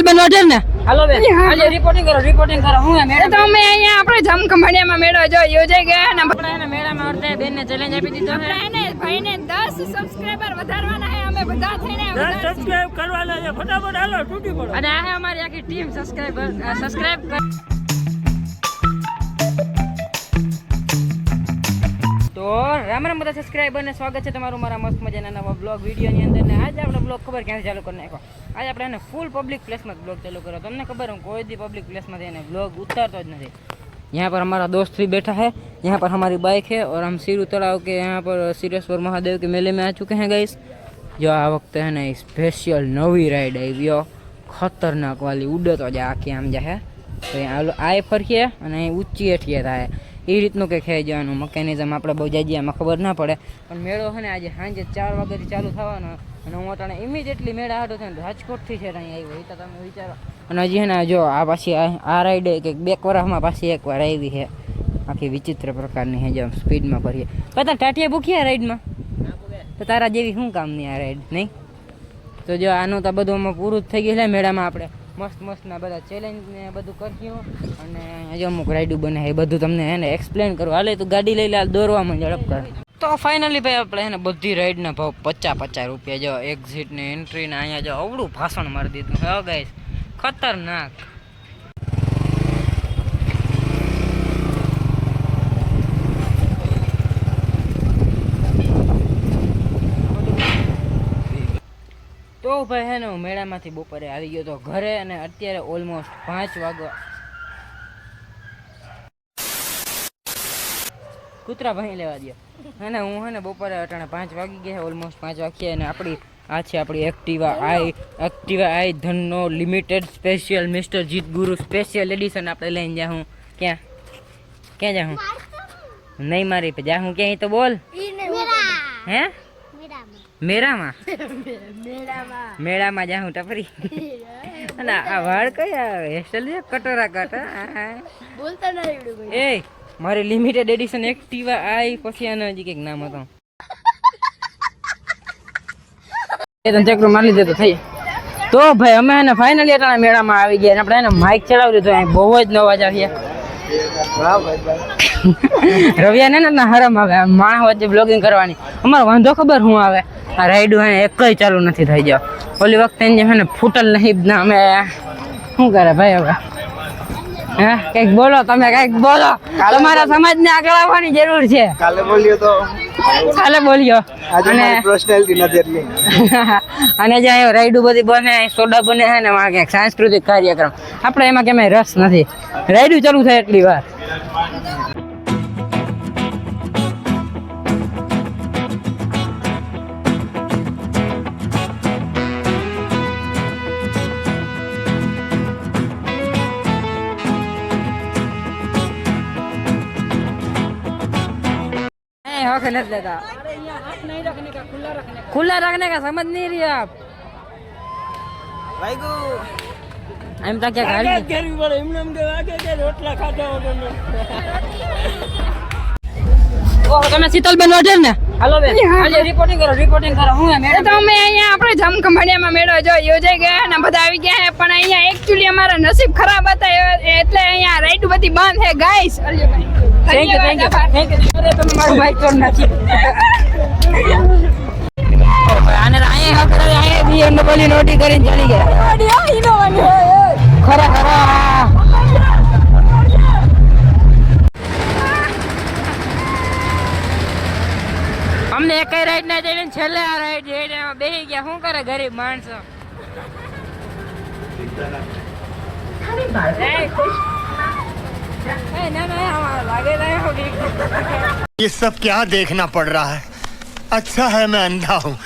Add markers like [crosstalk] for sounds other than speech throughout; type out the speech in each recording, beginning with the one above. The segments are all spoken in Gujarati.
શીતલબેન વઢેર ને. હાલો બેન આજે રિપોર્ટિંગ કરો રિપોર્ટિંગ કરો. હું મેડમ તો અમે અહીંયા આપણે જમખંભાળિયામાં મેળો જો યોજાઈ ગયા ને. આપણે એને મેળામાં અર્ધે બેન ને ચેલેન્જ આપી દીધો છે. એને ભાઈને 10 સબસ્ક્રાઇબર વધારવાના છે અમે બધા થઈને વધારશું. સબસ્ક્રાઇબ કરવાના છે. ફટાફટ હાલો તૂટી પડો. અને આ અમારી આખી ટીમ સબસ્ક્રાઇબર સબસ્ક્રાઇબ કર તો રામ રામ બધા સબસ્ક્રાઇબર ને સ્વાગત છે તમારું મારા મસ્ત મજાના નવા બ્લોગ વિડીયોની અંદર. ને આજે આપણે બ્લોગ ખબર ક્યાંથી ચાલુ કરી નાખ્યો? આજે આપણે એને ફૂલ પબ્લિક પ્લેસમાં બ્લોગ ચાલુ કર્યો તમને ખબર હું કોઈ દી પબ્લિક પ્લેસમાં એને બ્લોગ ઉતારતો જ નથી यहाँ पर हमारा दोस्त भी बैठा है यहाँ पर हमारी बाइक है और हम सिरू तलाव के यहाँ पर सिरेश्वर महादेव के मेले में आ चुके हैं गाइस जो આ વખતે है ને સ્પેશિયલ નવી રાઈડ આવી ખતરનાક વાલી ઉડે તો જ આખી આમ જાય તો અહીંયા આય ફરીએ અને અહીં ઊંચી હેઠીએ થાય એ રીતનું કંઈક છે જવાનું મકેનિઝમ આપણે બહુ જાજી આમાં ખબર ના પડે પણ મેળો છે ને આજે સાંજે ચાર વાગ્યાથી ચાલુ થવાનો અને હું અટાણે ઇમિડિયેટલી મેળા હાટો થયો ને રાજકોટથી છે અહીં આવ્યો, એ તો તમે વિચારો. અને હજી ને, જો આ પાછી આ રાઈડ કંઈક બે વરસમાં પાછી એક વાર આવી છે. આખી વિચિત્ર પ્રકારની છે જો સ્પીડમાં ભરીએ. પતા ટાટિયા ભૂખ્યા રાઈડમાં તો તારા જેવી શું કામની આ રાઈડ નહીં? તો જો આનું તો બધું અમે પૂરું થઈ ગયું છે મેળામાં આપણે. મસ્ત મસ્તના બધા ચેલેન્જ ને બધું કર્યું અને હજી અમુક રાઈડું બને એ બધું તમને એને એક્સપ્લેન કરું. હાલે તું ગાડી લઈ લે દોરવા દોરવામાં ઝડપ કર તો ફાઇનલી ભાઈ આપણે એને બધી રાઈડના ભાવ પચાસ પચાસ રૂપિયા જો એક્ઝિટની એન્ટ્રીને અહીંયા જો અવડું ભાષણ મારી દીધું હે ગાઈસ ખતરનાક. તો ભાઈ હે ને હું મેળામાંથી બપોરે આવી ગયો તો ઘરે અને અત્યારે ઓલમોસ્ટ પાંચ વાગવા કૂતરા ભાઈ લેવા દો હે ને હું હે ને બપોરે અટાણે પાંચ વાગી ગયા ઓલમોસ્ટ પાંચ વાગ્યા અને આપણી આ છે આપણી Activa i Activa i ધનનો limited special mister Jeet Guru special addition આપણે લઈને જાઉં ક્યાં? ક્યાં જાઉં નહીં મારી પે જાઉં ક્યાંય તો બોલ. હે? મેરામાં મેળામાં? જાઉં ટપરી. [laughs] અને આ વાળ કયા હેરસ્ટાઈલ છે? કટોરા કટ બોલતા ના આવડ્યું એ મારી લિમિટેડ એડિશન એક્ટિવા આઈ, પછી આનો હજી કંઈક નામ હતું. એ તને ચક્રો મારી લીધો તો થઈ. તો ભાઈ, અમે એને ફાઇનલી અટાણા મેળામાં આવી ગયા આપણે એને માઇક ચડાવ્યું તો અહીં બહુ જ નવાજ આવ્યા રવિયા ને હરમ આવે. માણસ વચ્ચે બ્લોગિંગ કરવાની. અમારો વાંધો ખબર શું આવે? આ રાઈડું હે જ ચાલુ નથી થઈ ગયો. ઓલી વખતે એને ફૂટલ નહીં અમે શું કરે ભાઈ હવે? કંઈક બોલો તમે કંઈક બોલો. તમારા સમાજને આગળ આવવાની જરૂર છે. કાલે બોલ્યો તો. ચાલે બોલ્યો અને પર્સનાલિટી નથી એટલી અને જે રાઈડું બધી બને સોડા બને છે ને સાંસ્કૃતિક કાર્યક્રમ. આપણે એમાં કેમે રસ નથી. રાઈડું ચાલુ થાય એટલી વાર. हक नहीं लेता खुला रखने का समझ नहीं रही आप એમ તો કે ગાડી કરવી પડે એમને એમ કે વાગે કે રોટલા ખાધા વગરનો. ઓહો તમે શીતલબેન વઢેર ને હાલો બેન આજે રિપોર્ટિંગ કરો રિપોર્ટિંગ કરો હું મેડમ તો અમે અહીંયા આપણે જમખંભાળિયામાં મેળો જો યોજાઈ ગયા ને બધા આવી ગયા છે પણ અહીંયા એકચ્યુઅલી અમારા નસીબ ખરાબ હતા એ- એટલે અહીંયા રાઈડ બધી બંધ છે guys thank you thank you thank you અરે તમે મારું બાઈક ચોર નાખી આને અહીંયા હક કરે અહીંયા BMW નોટી કરીને ચડી ગયા. ખરા ખરા. અમને એક રાઈડ ના જઈને છેલ્લે આ રાઈડ જઈને બેસી ગયા. શું કરે ગરીબ માણસો? ये सब क्या देखना पड़ रहा है अच्छा है मैं अंधा हूँ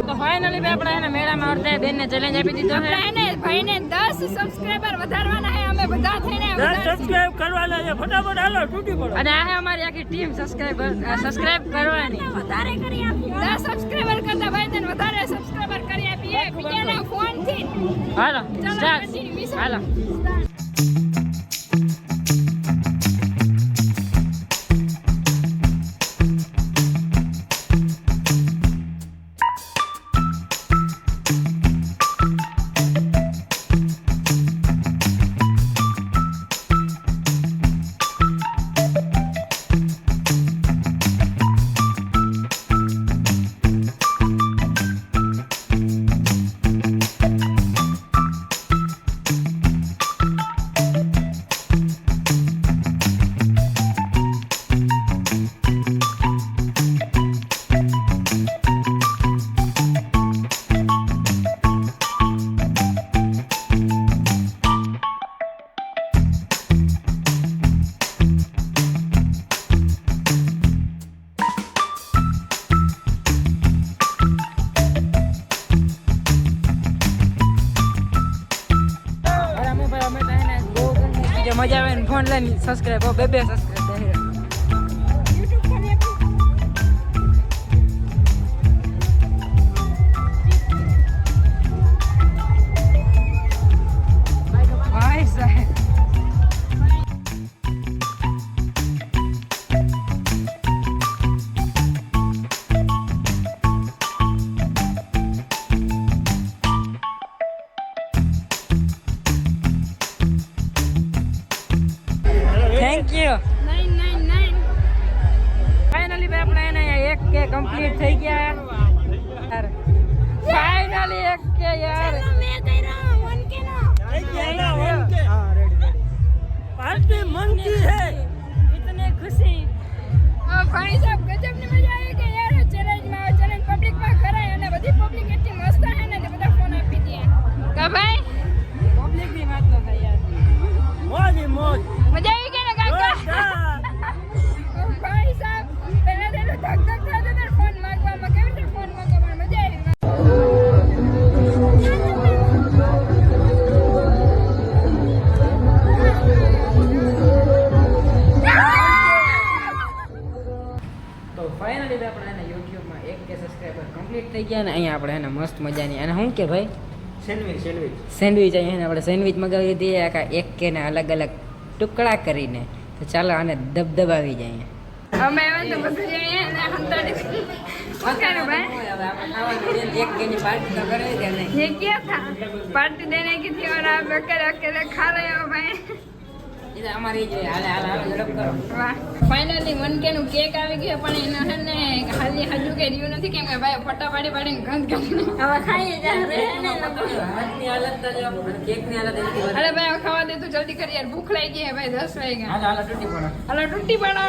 તો ફાઇનલી આપણે એને મેળામાં અડધા બેનને ચેલેન્જ આપી દીધો છે આપણે એને ભાઈને 10 સબસ્ક્રાઇબર વધારવાના છે અમે બધા થઈને દસ વધારશું. સબસ્ક્રાઇબ કરવાના છે ફટાફટ હાલો તૂટી પડો. અને આ છે અમારી આખી ટીમ સબસ્ક્રાઇબર સબસ્ક્રાઇબ કરવાની. વધારે કરી આપીએ. 10 સબસ્ક્રાઇબર કરતા ભાઈ તને વધારે સબસ્ક્રાઇબર કરી આપીએ. બીજાના ફોનથી હાલો સ્ટાર્ટ હાલો. ફોન લઈને સબસ્ક્રાઇબ બે બે સબસ્ક્રાઇબ કમ્પ્લીટ થઈ ગયા યાર. ફાઇનલી એક કે યાર. મેં કર્યા. વન કે ના. થઈ ગયા વન કે. હા રેડી પાર્ટી મન કી હે. ઇતને ખુશી. આ ભાઈ સાહેબ ગજબ મજા સબસ્ક્રાઈબર કમ્પ્લીટ થઈ ગયા ને અહીંયા આપણે એને મસ્ત મજાની અને શું કે ભાઈ સેન્ડવિચ સેન્ડવિચ સેન્ડવિચ અહીંયા આપણે સેન્ડવિચ મગાવી દઈએ આખા એક કે ને અલગ અલગ ટુકડા કરીને તો ચાલો આને દબદબાવી જાય અમે આવે તો બધું જઈએ અને હંતાડી ઓકે ભાઈ એક કે ની પાર્ટી તો કરવી કે નહીં ये क्या था पार्टी देने की थी और आप अकेले अकेले खा रहे हो भाई ફાઇનલી વન કે નું કેક આવી ગયો પણ એના હે ને હાલી હજુ કે રહ્યું નથી કેમ કે ભાઈ ફટા પાડી પાડીને ગંધ કરી હવે ખાઈએ. અરે ભાઈ હવે ખાવા દે તું જલ્દી કરી યાર. ભૂખ લાગી હે ભાઈ દસ વાગ્યા હાલો તૂટી પડો. હાલો તૂટી પડો.